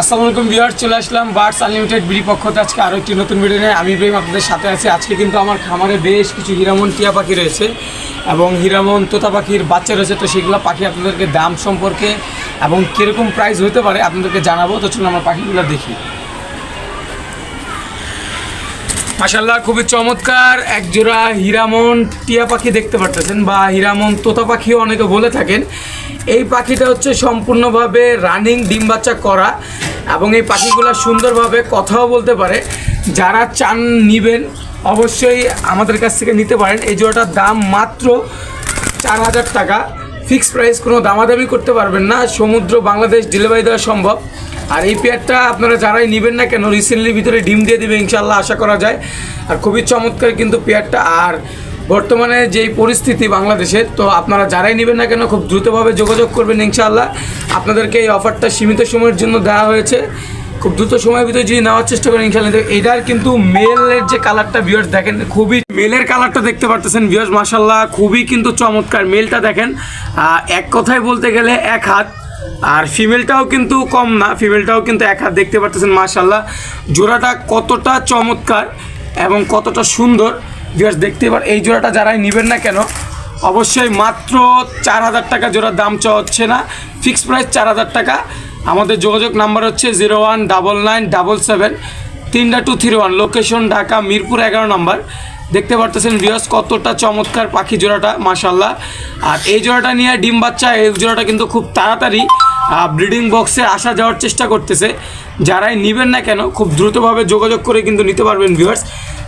আসসালামু আলাইকুম ভিউয়ার চলে আসলাম বার্ডস আনলিমিটেড বিডি পক্ষতে আজকে আরও একটি নতুন ভিডিও নিয়ে। আমি ইব্রাহিম আপনাদের সাথে আছি। আজকে কিন্তু আমার খামারে বেশ কিছু হিরামন, টিয়া পাখি রয়েছে এবং হিরামন, তোতা পাখির বাচ্চা রয়েছে। তো সেগুলো পাখি আপনাদেরকে দাম সম্পর্কে এবং কীরকম প্রাইস হতে পারে আপনাদেরকে জানাব। তো চলুন আমার পাখিগুলো দেখি। মাসাল্লাহ খুবই চমৎকার। এক জোড়া হীরামন, টিয়া পাখি দেখতে পারতেছেন বা হিরামন, তোতা পাখিও অনেকে বলে থাকেন। এই পাখিটা হচ্ছে সম্পূর্ণভাবে রানিং ডিম বাচ্চা করা এবং এই পাখিগুলো সুন্দরভাবে কথাও বলতে পারে। যারা চান নিবেন, অবশ্যই আমাদের কাছ থেকে নিতে পারেন। এই জোড়াটার দাম মাত্র চার হাজার টাকা। ফিক্সড প্রাইস কোনো দামাদামি করতে পারবেন না। সমুদ্র, বাংলাদেশ ডেলিভারি দেওয়া সম্ভব। আর এই পেয়ারটা আপনারা যারাই নেবেন না কেন রিসেন্টলি ভিতরে ডিম দিয়ে দেবে ইনশাল্লাহ আশা করা যায়। আর খুবই চমৎকার কিন্তু পেয়ারটা। আর বর্তমানে যেই পরিস্থিতি বাংলাদেশের, তো আপনারা যারাই নেবেন না কেন, খুব দ্রুতভাবে যোগাযোগ করবেন ইনশাল্লাহ আপনাদেরকে এই অফারটা সীমিত সময়ের জন্য দেওয়া হয়েছে। খুব দ্রুত সময়ের ভিতরে যদি নেওয়ার চেষ্টা করেন ইনশাল্লাহ এটার কিন্তু মেলের যে কালারটা ভিউয়ার্স দেখেন, খুবই মেলের কালারটা দেখতে পারতেছেন ভিউয়ার্স মাসাল্লাহ খুবই কিন্তু চমৎকার মেলটা দেখেন। এক কথায় বলতে গেলে এক হাত, আর ফিমেলটাও কিন্তু কম না, ফিমেলটাও কিন্তু এক হাত দেখতে পারতেছেন মাশাল্লাহ জোড়াটা কতটা চমৎকার এবং কতটা সুন্দর ভিউয়ার্স দেখতে পার এই জোড়াটা যারাই নেবেন না কেন, অবশ্যই মাত্র চার হাজার টাকা জোড়ার দাম চাওয়া হচ্ছে না। ফিক্সড প্রাইস চার হাজার টাকা। আমাদের যোগাযোগ নাম্বার হচ্ছে zero one double nine double seven, তিনটা two three one location Dhaka, Mirpur এগারো নাম্বার। দেখতে পারতেছেন ভিউয়ার্স কতটা চমৎকার পাখি জোড়াটা মাশাল্লাহ আর এই জোড়াটা নিয়ে ডিম বাচ্চা, এই জোড়াটা কিন্তু খুব তাড়াতাড়ি ব্রিডিং বক্সে আসা যাওয়ার চেষ্টা করতেছে। যারাই নেবেন না কেন, খুব দ্রুতভাবে যোগাযোগ করে কিন্তু নিতে পারবেন ভিউয়ার্স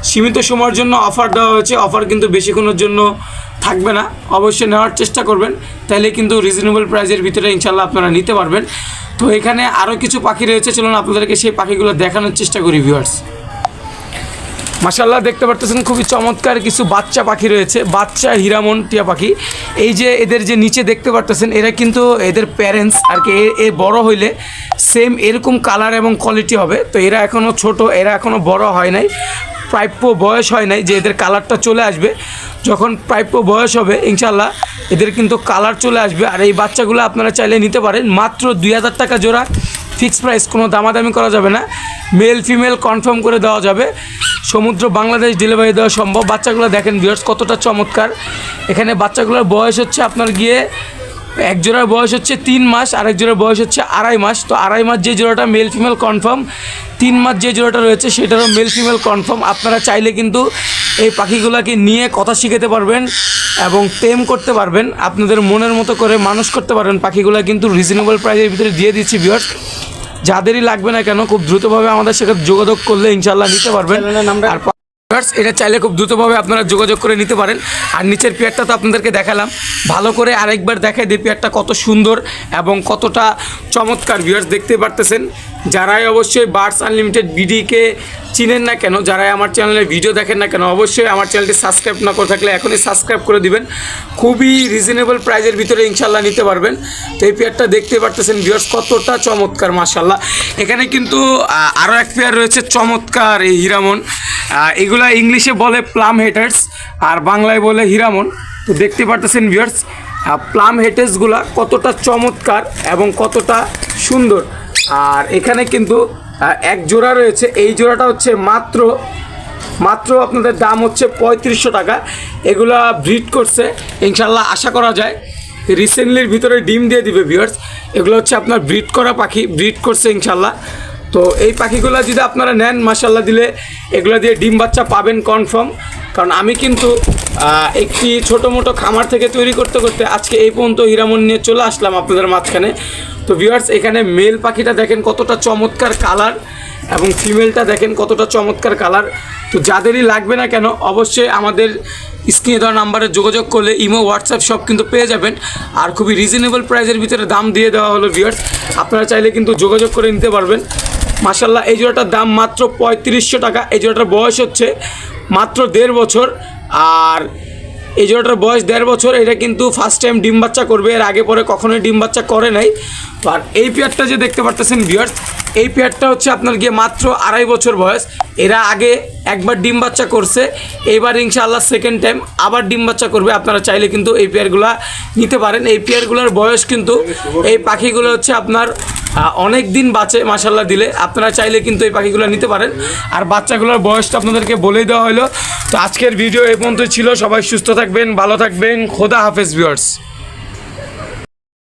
সীমিত সময়ের জন্য অফার দেওয়া হয়েছে। অফার কিন্তু বেশিক্ষণের জন্য থাকবে না। অবশ্যই নেওয়ার চেষ্টা করবেন। তাহলে কিন্তু রিজনেবল প্রাইসের ভিতরে ইনশাল্লাহ আপনারা নিতে পারবেন। তো এখানে আরও কিছু পাখি রয়েছে। চলুন আপনাদেরকে সেই পাখিগুলো দেখানোর চেষ্টা করি ভিউয়ার্স মাসাল্লাহ দেখতে পারতেছেন খুবই চমৎকার কিছু বাচ্চা পাখি রয়েছে। বাচ্চা হিরামন টিয়া পাখি। এই যে এদের যে নিচে দেখতে পারতেছেন, এরা কিন্তু এদের প্যারেন্টস আর কি, এ বড় হইলে সেম এরকম কালার এবং কোয়ালিটি হবে। তো এরা এখনও ছোট, এরা এখনও বড় হয় নাই। প্রাপ্য বয়স হয় নাই যে এদের কালারটা চলে আসবে। যখন প্রাপ্য বয়স হবে ইনশাল্লাহ এদের কিন্তু কালার চলে আসবে। আর এই বাচ্চাগুলো আপনারা চাইলে নিতে পারেন। মাত্র দুই হাজার টাকা জোড়া ফিক্সড প্রাইস কোনো দামাদামি করা যাবে না। মেল ফিমেল কনফার্ম করে দেওয়া যাবে। সমুদ্র বাংলাদেশ ডেলিভারি দেওয়া সম্ভব। বাচ্চাগুলো দেখেন ভিউয়ার্স কতটা চমৎকার। এখানে বাচ্চাগুলোর বয়স হচ্ছে আপনার গিয়ে এক জোড়ার বয়স হচ্ছে তিন মাস আরেক জোড়ার বয়স হচ্ছে আড়াই মাস। তো আড়াই মাস যে জোড়াটা মেল ফিমেল কনফার্ম তিন মাস যে জোড়াটা রয়েছে সেটারও মেল ফিমেল কনফার্ম আপনারা চাইলে কিন্তু এই পাখিগুলোকে নিয়ে কথা শিখাতে পারবেন এবং প্রেম করতে পারবেন। আপনাদের মনের মতো করে মানুষ করতে পারবেন। পাখিগুলো কিন্তু রিজনেবল প্রাইসের ভিতরে দিয়ে দিচ্ছি ভিউয়ার্স যাদেরই লাগবে না কেন খুব দ্রুতভাবে আমাদের সাথে যোগাযোগ করলে ইনশাল্লাহ নিতে পারবেন। আর এটা চাইলে খুব দ্রুতভাবে আপনারা যোগাযোগ করে নিতে পারেন। আর নিচের পেয়ারটা তো আপনাদেরকে দেখালাম। ভালো করে আরেকবার দেখায় দিই পেয়ারটা কত সুন্দর এবং কতটা চমৎকার ভিউয়ার্স, দেখতে পারতেছেন। যারাই অবশ্যই বার্ডস আনলিমিটেড বিডিকে চিনেন না কেন, যারাই আমার চ্যানেলে ভিডিও দেখেন না কেন, অবশ্যই আমার চ্যানেলটি সাবস্ক্রাইব না করে থাকলে এখনই সাবস্ক্রাইব করে দিবেন। খুবই রিজনেবল প্রাইজের ভিতরে ইনশাল্লাহ নিতে পারবেন। তো এই পেয়ারটা দেখতে পারতেছেন ভিউয়ার্স কতটা চমৎকার মাশাল্লাহ এখানে কিন্তু আরও এক পেয়ার রয়েছে চমৎকার এই হিরামন। এগুলা ইংলিশে বলে প্লাম হেটার্স আর বাংলায় বলে হিরামন। তো দেখতে পারতেছেন ভিউয়ার্স প্লাম হেটার্সগুলা কতটা চমৎকার এবং কতটা সুন্দর। আর এখানে কিন্তু এক জোড়া রয়েছে। এই জোড়াটা হচ্ছে মাত্র মাত্র আপনাদের দাম হচ্ছে পঁয়ত্রিশশো টাকা। এগুলা ব্রিড করছে। ইনশাল্লাহ আশা করা যায়। রিসেন্টলির ভিতরে ডিম দিয়ে দিবে ভিউয়ার্স এগুলো হচ্ছে আপনার ব্রিড করা পাখি ব্রিড করছে ইনশাল্লাহ। তো এই পাখিগুলো যদি আপনারা নেন মাসাল্লাহ দিলে এগুলো দিয়ে ডিম বাচ্চা পাবেন কনফার্ম কারণ আমি কিন্তু একটি ছোটো মোটো খামার থেকে তৈরি করতে করতে আজকে এই পর্যন্ত হীরামন নিয়ে চলে আসলাম আপনাদের মাঝখানে। তো ভিউয়ার্স এখানে মেল পাখিটা দেখেন কতটা চমৎকার কালার এবং ফিমেলটা দেখেন কতটা চমৎকার কালার তো যাদেরই লাগবে না কেন, অবশ্যই আমাদের স্ক্রিনে দেওয়া নাম্বারে যোগাযোগ করলে ইমো, হোয়াটসঅ্যাপ সব কিন্তু পেয়ে যাবেন। আর খুবই রিজনেবল প্রাইসের ভিতরে দাম দিয়ে দেওয়া হলো ভিউয়ার্স আপনারা চাইলে কিন্তু যোগাযোগ করে নিতে পারবেন। মাসাল্লাহ এই জোড়াটার দাম মাত্র পঁয়ত্রিশশো টাকা। এই জোড়াটার বয়স হচ্ছে মাত্র দেড় বছর। আর এই জোড়াটার বয়স দেড় বছর, এটা কিন্তু ফার্স্ট টাইম ডিম বাচ্চা করবে। এর আগে পরে কখনোই ডিম বাচ্চা করে নাই। আর এই পেয়ারটা যে দেখতে পারতেছেন ভিউয়ার্স এই পেয়ারটা হচ্ছে আপনার গিয়ে মাত্র আড়াই বছর বয়স। এরা আগে একবার ডিম বাচ্চা করছে, এইবার ইনশাআল্লাহ সেকেন্ড টাইম আবার ডিম বাচ্চা করবে। আপনারা চাইলে কিন্তু এই পেয়ারগুলা নিতে পারেন। এই পেয়ারগুলোর বয়স কিন্তু এই পাখিগুলো হচ্ছে আপনার অনেক দিন বাঁচে মাসাল্লাহ দিলে। আপনারা চাইলে কিন্তু এই পাখিগুলো নিতে পারেন। আর বাচ্চাগুলোর বয়সটা আপনাদেরকে বলেই দেওয়া হলো। তো আজকের ভিডিও এই পর্যন্ত ছিল। সবাই সুস্থ থাকবেন, ভালো থাকবেন। খোদা হাফেজ ভিউয়ার্স